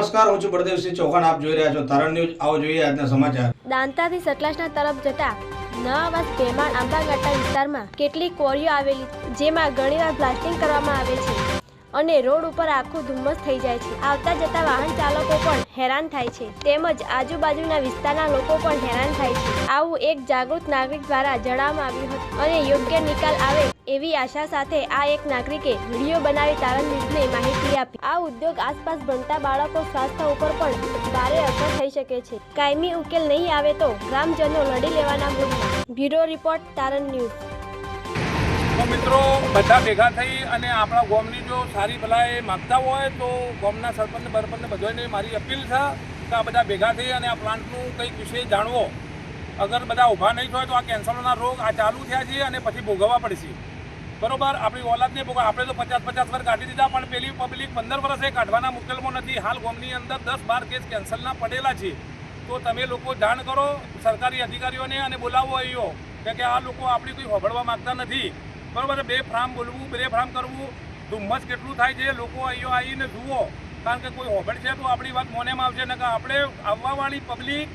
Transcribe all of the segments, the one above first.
નમસ્કાર, હું છું બળદેવસિંહ ચૌહાણ. આપ જોઈ રહ્યા છો તારણ ન્યૂઝ. આવો જોઈએ આજના સમાચાર. દાંતાથી સતલાસના તરફ જતા નવાવાસ ભેમાણ આંબાગાટા વિસ્તારમાં કેટલીક કોરીઓ આવેલી, જેમાં ઘણીવાર બ્લાસ્ટિંગ કરવામાં આવે છે અને રોડ ઉપર આખું ધુમ્મસ થઈ જાય છે. આવતા જતા વાહન ચાલકો પણ હેરાન થાય છે. તેમજ આજુબાજુના વિસ્તારના લોકો પણ હેરાન થાય છે. આવું એક જાગૃત નાગરિક દ્વારા જણાવવામાં આવ્યું હતું અને યોગ્ય નિકાલ આવે એવી આશા સાથે આ એક નાગરિકે વીડિયો બનાવી તારણ ન્યૂઝને માહિતી આપી. આ ઉદ્યોગ આસપાસ ભણતા બાળકો સ્વાસ્થ્ય ઉપર પણ ભારે અસર થઈ શકે છે. કાયમી ઉકેલ નહીં આવે તો ગ્રામજનો લડી લેવાના મૂડમાં બ્યુરો રિપોર્ટ, તારણ ન્યૂઝ. મિત્રો, બધા ભેગા થઈ અને આપણા ગોમની જો સારી ભલાઈ માગતા હોય તો ગોમના સરપંચ, બરપંચ બધાને મારી અપીલ છે કે આ બધા ભેગા થઈ અને આ પ્લાન્ટનું કંઈક વિશે જાણવો. અગર બધા ઊભા નહીં થાય તો આ કેન્સરના રોગ આ ચાલુ થયા છે અને પછી ભોગવવા પડશે. બરોબર, આપણી ઓલાદને ભોગવ આપણે તો પચાસ પચાસ વર્ષ કાઢી દીધા, પણ પેલી પબ્લિક પંદર વર્ષે કાઢવાના મુકેલમાં નથી. હાલ ગોમની અંદર દસ બાર કેસ કેન્સલના પડેલા છે. તો તમે લોકો જાણ કરો, સરકારી અધિકારીઓને અને બોલાવો અહીંયો કે આ લોકો આપણી કોઈ હોભળવા માંગતા નથી. બરોબર, બે ફ્રામ બોલવું, બે ફ્રામ કરવું, ધુમ્મસ કેટલું થાય છે, લોકો અહીંયો આવીને જુઓ. કારણ કે કોઈ હોભળશે તો આપણી વાત મોનેમાં આવશે ને કે આપણે આવવાવાળી પબ્લિક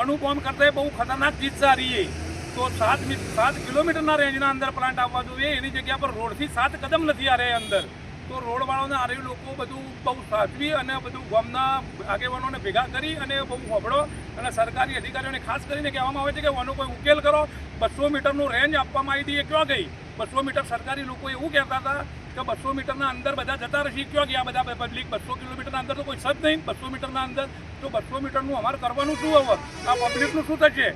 અણુબોમ્બ કરતા બહુ ખતરનાક ચીજ સારી છે તો સાત સાત કિલોમીટરના રેન્જના અંદર પ્લાન્ટ આવવા જોઈએ. એની જગ્યા પર રોડથી સાત કદમ નથી આ અંદર. તો રોડવાળાને આ લોકો બધું બહુ સાચવી અને બધું ગામના આગેવાનોને ભેગા કરી અને બહુ હોબળો અને સરકારી અધિકારીઓને ખાસ કરીને કહેવામાં આવે છે કે આનો કોઈ ઉકેલ કરો. બસો મીટરનું રેન્જ આપવામાં આવી હતી એ ક્યાં ગઈ? બસો મીટર સરકારી લોકો એવું કહેતા હતા કે બસો મીટરના અંદર બધા જતા રહેશે. ક્યાં ગયા બધા પબ્લિક? બસો કિલોમીટરના અંદર તો કોઈ સજ નહીં. બસો મીટરના અંદર તો બસો મીટરનું અમારે કરવાનું શું હવે? આ પબ્લિકનું શું થશે?